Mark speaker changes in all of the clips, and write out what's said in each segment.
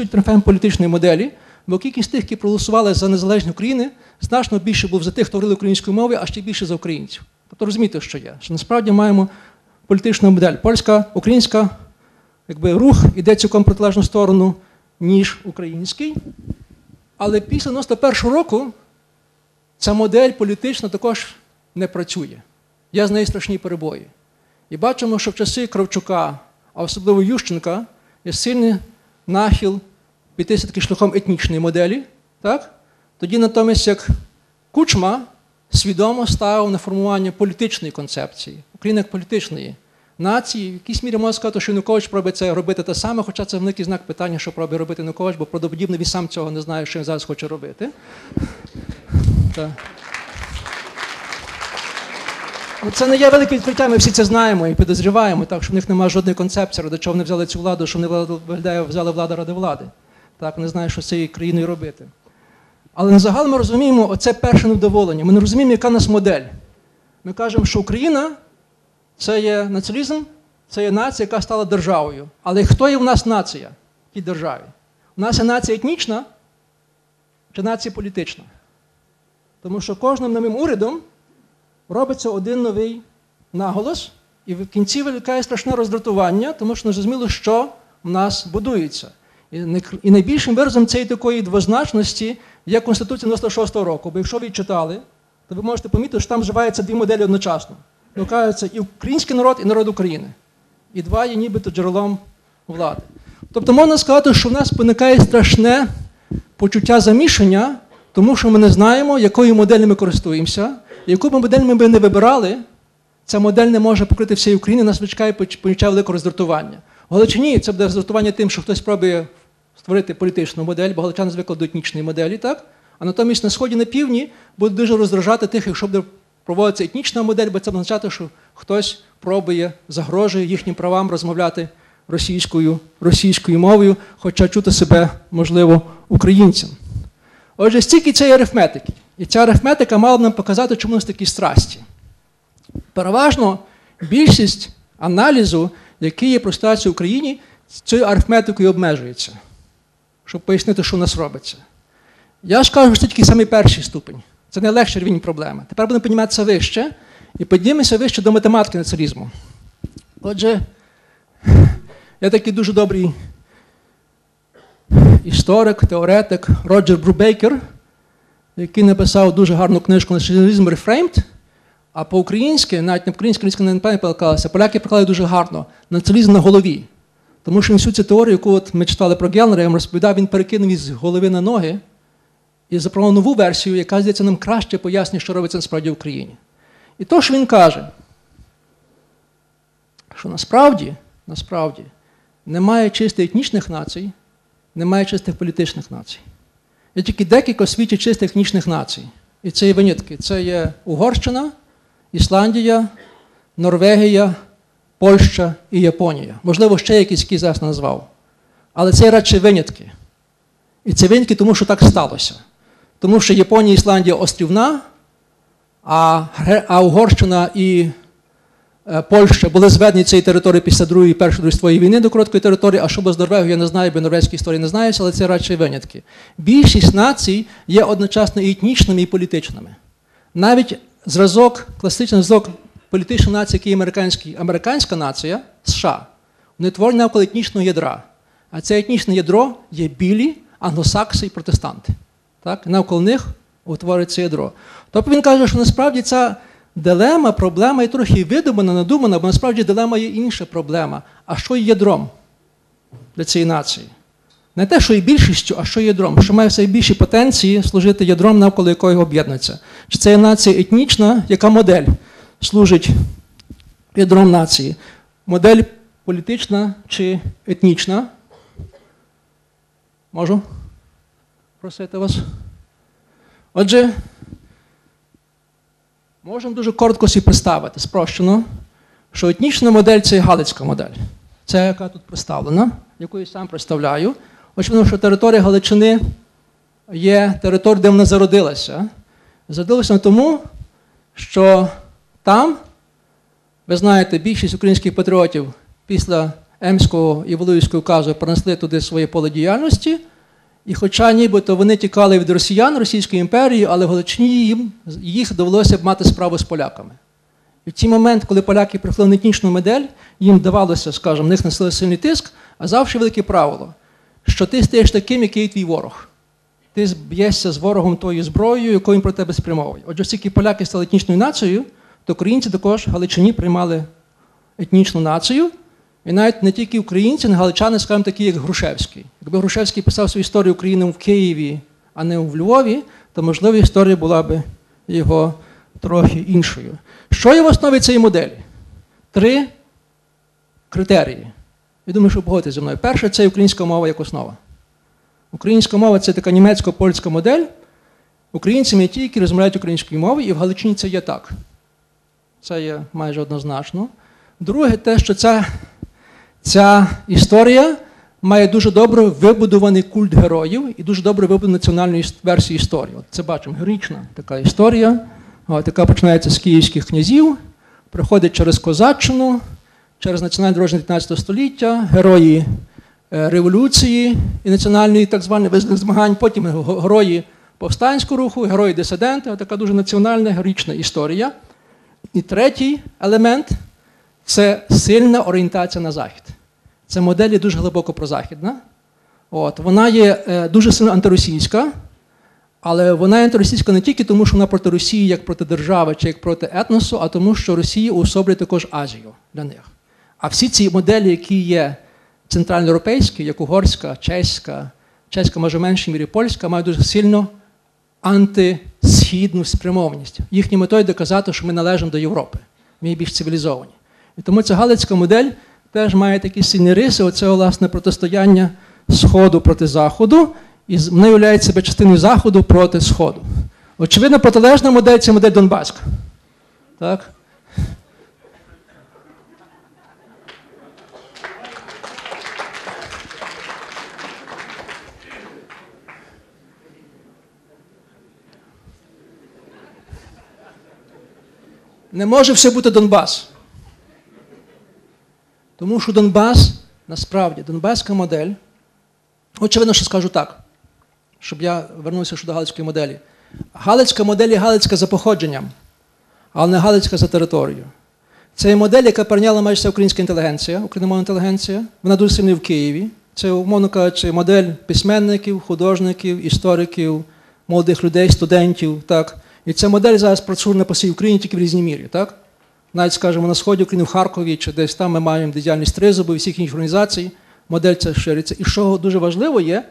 Speaker 1: суті трофеєм політичної моделі, бо кількість тих, які проголосували за незалежні України, значно більше був за тих, хто говорили українською мовою, а ще більше за українців. Тобто розумієте, що є? Що насправді маємо політичну модель. Польська, українська, якби рух іде цілком протилежну сторону, ніж український. Але після 91-го року ця модель політична також не працює. Є з неї страшні перебої. І бачимо, що в часи Кравчука, а особливо Ющенка, є сильний нахил піти таки шляхом етнічної моделі. Так? Тоді натомість, як Кучма свідомо ставив на формування політичної концепції, України як політичної нації, в якійсь мірі можна сказати, що Янукович пробує це робити те саме, хоча це великий знак питання, що пробує робити Янукович, бо правдоподібно він сам цього не знає, що він зараз хоче робити. Ну, Це не є велике відкриття, ми всі це знаємо і підозріваємо, так що в них немає жодної концепції, ради чого вони взяли цю владу, що вони виглядає, взяли владу ради влади. Так, не знають, що з цією країною робити. Але на ми розуміємо оце перше невдоволення. Ми не розуміємо, яка нас модель. Ми кажемо, що Україна це є націоналізм, це є нація, яка стала державою. Але хто є в нас нація в тій державі? У нас є нація етнічна чи нація політична? Тому що кожним новим урядом робиться один новий наголос, і в кінці виникає страшне роздратування, тому що не зрозуміло, що в нас будується. І найбільшим виразом цієї такої двозначності є Конституція 96-го року. Бо якщо ви читали, то ви можете помітити, що там вживаються дві моделі одночасно. Вмикаються і український народ, і народ України. І два є нібито джерелом влади. Тобто можна сказати, що в нас виникає страшне почуття замішання, тому що ми не знаємо, якою моделлю ми користуємося, яку б модель ми б не вибирали, ця модель не може покрити всієї України, нас вичекає почуття великого роздратування. В Галичині це буде роздратування тим, що хтось спробує створити політичну модель, бо галичани звикли до етнічної моделі, так? А натомість на сході на півдні буде дуже роздражати тих, якщо буде проводиться етнічна модель, бо це означає, що хтось пробує, загрожує їхнім правам розмовляти російською російською мовою, хоча чути себе, можливо, українцям. Отже, стільки цієї арифметики. І ця арифметика мала б нам показати, чому нас такі страсті. Переважно більшість аналізу, який є про ситуацію в Україні, цією арифметикою обмежується, щоб пояснити, що у нас робиться. Я ж кажу, що це тільки самий перший ступень. Це найлегший рівень проблеми. Тепер будемо підніматися вище і піднімемося вище до математики націоналізму. Отже, я такий дуже добрий історик, теоретик Роджер Брубейкер, який написав дуже гарну книжку Націоналізм Reframed, а по-українськи, навіть не по-українськи, не перекладалася, поляки переклали дуже гарно націоналізм на голові. Тому що він всю цю теорію, яку от ми читали про Гелнера, я вам розповідав, він перекинув із голови на ноги і запропонував нову версію, яка, здається, нам краще пояснює, що робиться насправді в Україні. І то, що він каже, що насправді, насправді немає чистих етнічних націй, немає чистих політичних націй. Є тільки декілька світів чистих етнічних націй. І це є винятки. Це є Угорщина, Ісландія, Норвегія, Польща і Японія. Можливо, ще якісь які зараз назвав. Але це радше винятки. І це винятки, тому що так сталося. Тому що Японія і Ісландія острівна, а Угорщина і е, Польща були зведені цієї території після Другої Першої Другої війни до короткої території, а що без Норвегії, я не знаю, бо норвезькій історії не знаюся, але це радше винятки. Більшість націй є одночасно і етнічними, і політичними. Навіть зразок, класичний зразок політичної нації, який американський, американська нація США, вони творені навколо етнічного ядра. А це етнічне ядро є білі, англосакси і протестанти. Так? Навколо них утворюється ядро. Тобто він каже, що насправді ця дилема, проблема є трохи видумана, надумана, бо насправді дилема є інша проблема. А що є ядром для цієї нації? Не те, що є більшістю, а що є ядром, що має все більші потенції служити ядром, навколо якої об'єднується. Чи це є нація етнічна, яка модель служить ядром нації? Модель політична чи етнічна? Можу? просити вас. Отже, можемо дуже коротко собі представити, спрощено, що етнічна модель це Галицька модель. Це, яка тут представлена, яку я сам представляю. Очевидно, що територія Галичини є територією, де вона зародилася. Зародилася тому, що там, ви знаєте, більшість українських патріотів після Емського і Волинського указу перенесли туди своє поле діяльності. І хоча нібито вони тікали від росіян Російської імперії, але в Галичині їм їх довелося б мати справу з поляками. І в ті момент, коли поляки прийшли на етнічну модель, їм давалося, скажімо, в них носили сильний тиск, а завжди велике правило, що ти стаєш таким, який твій ворог. Ти б'єшся з ворогом тою зброєю, якою він про тебе спрямовує. Отже, оскільки поляки стали етнічною нацією, то українці також Галичині приймали етнічну націю. І навіть не тільки українці, не галичани, скажімо, такі, як Грушевський. Якби Грушевський писав свою історію України в Києві, а не в Львові, то, можливо, історія була б його трохи іншою. Що є в основі цієї моделі? Три критерії. Я думаю, що погодите зі мною. Перше це українська мова як основа. Українська мова це така німецько-польська модель. Українці не ті, які розмовляють українською мовою, і в Галичині це є так. Це є майже однозначно. Друге, те, що ця, ця історія має дуже добре вибудований культ героїв і дуже добре вибудовану національну версію історії. От Це бачимо, героїчна така історія, от, яка починається з київських князів, проходить через Козаччину, через національне дорожнє 19 століття, герої е, революції і національної так званих визвольних змагань, потім герої повстанського руху, герої дисиденти, така дуже національна героїчна історія. І третій елемент це сильна орієнтація на захід. Це модель є дуже глибоко прозахідна. От, Вона є е, дуже сильно антиросійська, але вона є антиросійська не тільки тому, що вона проти Росії як проти держави чи як проти етносу, а тому, що Росія уособлює також Азію для них. А всі ці моделі, які є центральноєвропейські, як угорська, чеська, чеська, може в меншій мірі польська, мають дуже сильно антисхідну спрямованість. Їхні метою доказати, що ми належимо до Європи. Ми більш цивілізовані. І тому ця галицька модель теж має такі сильні риси, оце власне протистояння Сходу проти Заходу, і вона являє себе частиною Заходу проти Сходу. Очевидно, протилежна модель це модель Донбаська. Так? Не може все бути Донбас. Тому що Донбас, насправді, Донбаська модель, очевидно, що скажу так, щоб я вернувся щодо Галицької моделі. Галицька модель є Галицька за походженням, але не Галицька за територією. Це модель, яка перейняла майже українська інтелігенція, україномовна інтелігенція. Вона дуже сильна в Києві. Це, умовно кажучи, модель письменників, художників, істориків, молодих людей, студентів. Так. І ця модель зараз працює по всій Україні тільки в різній мірі. Так? Навіть, скажімо, на Сході України, в Харкові чи десь там ми маємо діяльність Тризубу і всіх інших організацій, модель ця шириться. І що дуже важливо є,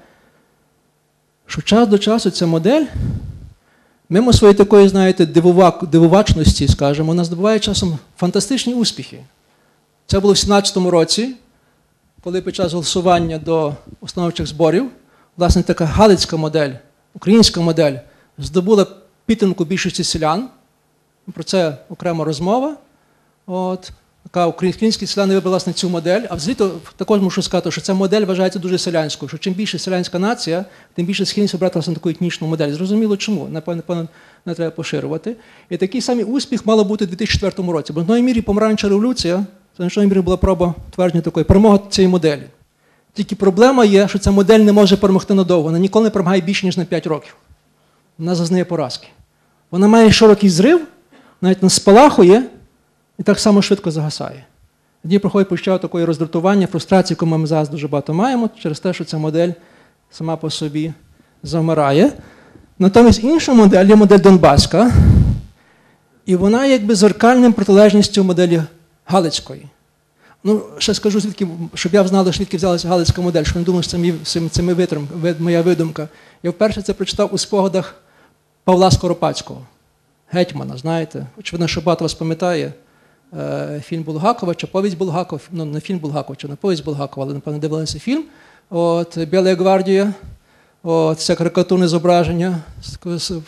Speaker 1: що час до часу ця модель, мимо своєї такої, знаєте, дивувачності, скажімо, вона здобуває часом фантастичні успіхи. Це було в 17-му році, коли під час голосування до установчих зборів, власне, така галицька модель, українська модель здобула підтримку більшості селян. Про це окрема розмова. От. Така українські селяни вибрали власне цю модель, а взагалі також мушу сказати, що ця модель вважається дуже селянською, що чим більше селянська нація, тим більше схильність обрати власне таку етнічну модель. Зрозуміло, чому? Напевно, не треба поширювати. І такий самий успіх мало бути у 2004 році. Бо в одної мірі помаранча революція, це в мірі була проба твердження такої перемоги цієї моделі. Тільки проблема є, що ця модель не може перемогти надовго. Вона ніколи не перемагає більше, ніж на 5 років. Вона зазнає поразки. Вона має широкий зрив, навіть не спалахує і так само швидко загасає. Тоді проходить почав такої роздратування, фрустрації, яку ми зараз дуже багато маємо, через те, що ця модель сама по собі завмирає. Натомість інша модель є модель Донбаська, і вона якби зеркальним протилежністю моделі Галицької. Ну, ще скажу, звідки, щоб я знала, звідки взялася Галицька модель, що не думаю, що це мій, це моя видумка. Я вперше це прочитав у спогадах Павла Скоропадського, гетьмана, знаєте. Очевидно, що багато вас пам'ятає е, фільм Булгакова чи повість Булгакова, ну не фільм Булгакова, чи не повість Булгакова, але, напевно, дивилися фільм. От, Біла гвардія, от, це карикатурне зображення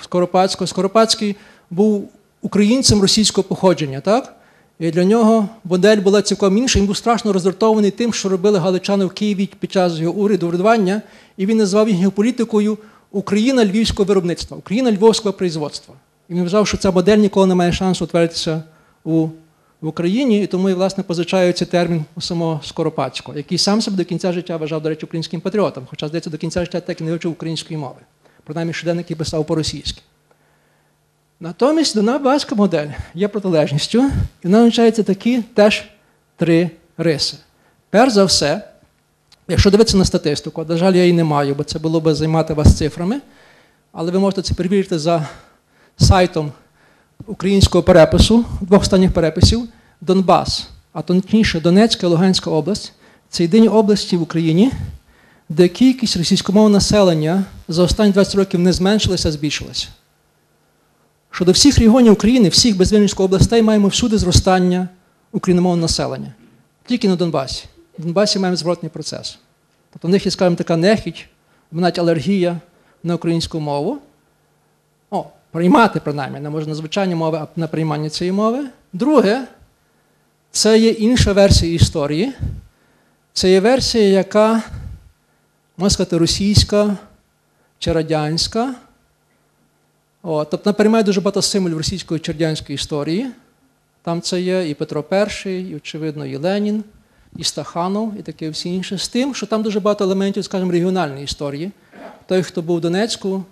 Speaker 1: Скоропадського. Скоропадський був українцем російського походження, так? І для нього модель була цілком інша. Він був страшно роздратований тим, що робили галичани в Києві під час його уряду врядування, і він назвав їх геополітикою Україна львівського виробництва, Україна львовського производства. І він вважав, що ця модель ніколи не має шансу утвердитися у в Україні, і тому і власне позичаю цей термін у самого Скоропадського, який сам себе до кінця життя вважав, до речі, українським патріотом, хоча, здається, до кінця життя так і не вивчив української мови. Принаймні, щоденник який писав по-російськи. Натомість донбаська модель є протилежністю, і вона навчається такі теж три риси. Перш за все, якщо дивитися на статистику, на жаль, я її не маю, бо це було би займати вас цифрами, але ви можете це перевірити за сайтом українського перепису, двох останніх переписів, Донбас, а точніше Донецька і Луганська область це єдині області в Україні, де кількість російськомовного населення за останні 20 років не зменшилася, а збільшилася. Щодо всіх регіонів України, всіх без винятку областей маємо всюди зростання україномовного населення. Тільки на Донбасі. В Донбасі маємо зворотний процес. Тобто в них є, скажімо, така нехідь, навіть алергія на українську мову. О, приймати, принаймні, не може на звичайні мови, а на приймання цієї мови. Друге, це є інша версія історії. Це є версія, яка, можна сказати, російська чи радянська. О, тобто вона переймає дуже багато символів російської чи радянської історії. Там це є і Петро І, і, очевидно, і Ленін, і Стаханов, і таке всі інше. З тим, що там дуже багато елементів, скажімо, регіональної історії. Той, хто був в Донецьку,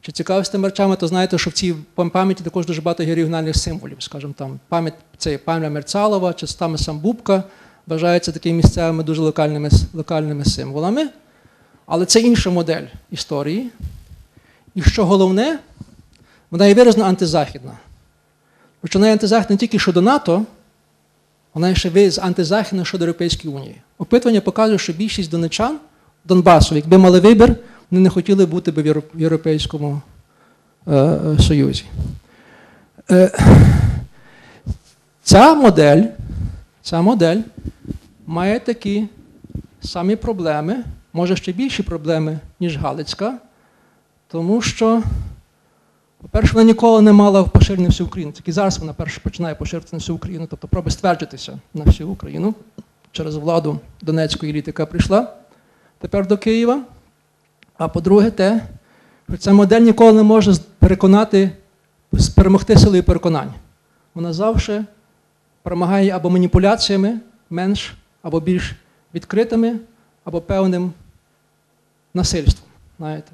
Speaker 1: чи цікавився тими речами, то знаєте, що в цій пам'яті також дуже багато є регіональних символів. Скажімо, там пам'ять це пам'ять Мерцалова, чи саме сам Бубка вважається такими місцевими дуже локальними, локальними символами. Але це інша модель історії. І що головне, вона є виразно антизахідна. Причому вона є антизахідна не тільки щодо НАТО, вона ще антизахідна щодо Європейської Унії. Опитування показує, що більшість донечан Донбасу, якби мали вибір, вони не хотіли бути в Європейському е, Союзі. Е, ця модель, ця модель має такі самі проблеми, може ще більші проблеми, ніж Галицька, тому що. По-перше, вона ніколи не мала поширення всю Україну. Тільки зараз вона перше починає поширитися на всю Україну, тобто проби стверджитися на всю Україну через владу Донецької еліти, яка прийшла тепер до Києва. А по-друге, те, що ця модель ніколи не може переконати, перемогти силою переконань. Вона завжди перемагає або маніпуляціями менш, або більш відкритими, або певним насильством. знаєте.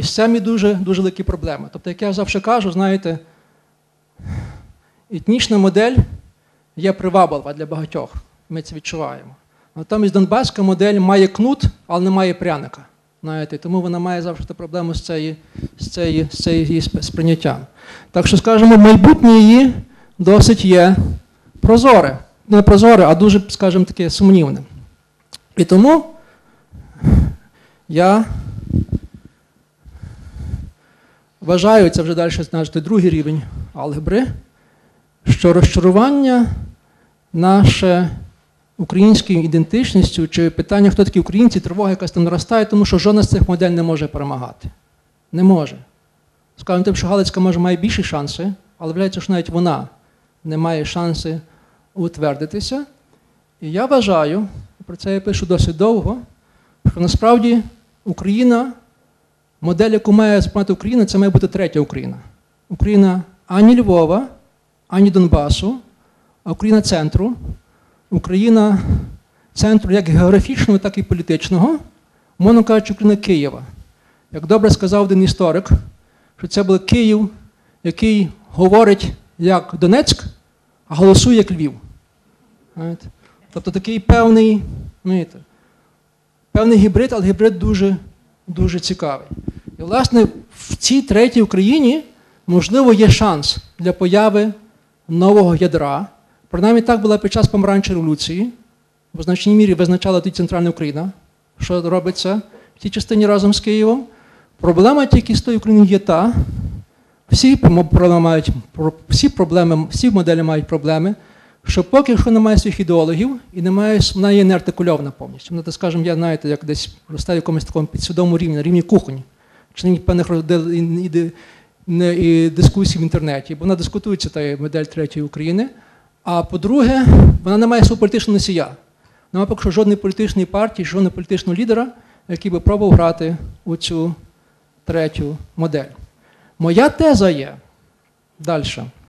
Speaker 1: І з цим є дуже дуже великі проблеми. Тобто, як я завжди кажу, знаєте, етнічна модель є приваблива для багатьох. Ми це відчуваємо. Натомість Донбаська модель має кнут, але не має пряника. Знаєте, Тому вона має завжди проблему з цією з цієї, з цієї сприйняттям. Так що, скажімо, майбутнє її досить є прозоре. Не прозоре, а дуже, скажімо таке, сумнівне. І тому я Вважаю, це вже далі значить, другий рівень алгебри, що розчарування наше українською ідентичністю чи питання, хто такі українці, тривога якась там наростає, тому що жодна з цих модель не може перемагати. Не може. Скажемо тим, що Галицька може має більші шанси, але виявляється, що навіть вона не має шанси утвердитися. І я вважаю, про це я пишу досить довго, що насправді Україна Модель, яку має сприймати Україна, це має бути третя Україна. Україна ані Львова, ані Донбасу, а Україна центру, Україна центру як географічного, так і політичного, мовно кажучи, Україна Києва. Як добре сказав один історик, що це був Київ, який говорить як Донецьк, а голосує як Львів. Тобто такий певний, знаєте, певний гібрид, але гібрид дуже, дуже цікавий. І, власне, в цій третій Україні, можливо, є шанс для появи нового ядра. Принаймні так була під час помаранчої революції, в значній мірі визначала тоді Центральна Україна, що робиться в тій частині разом з Києвом. Проблема тільки з тої України є та, всі проблеми мають всі проблеми, всі моделі мають проблеми, що поки що немає своїх ідеологів і немає, вона є неартикульована повністю. Вона, скажімо, я знаєте, як десь росте в якомусь такому підсвідомому рівні, на рівні кухонь чи певних і дискусій в інтернеті, бо вона дискутується та модель третьої України. А по-друге, вона не має свого політичного носія. Нема поки що жодної політичної партії, жодного політичного лідера, який би пробував грати у цю третю модель. Моя теза є далі.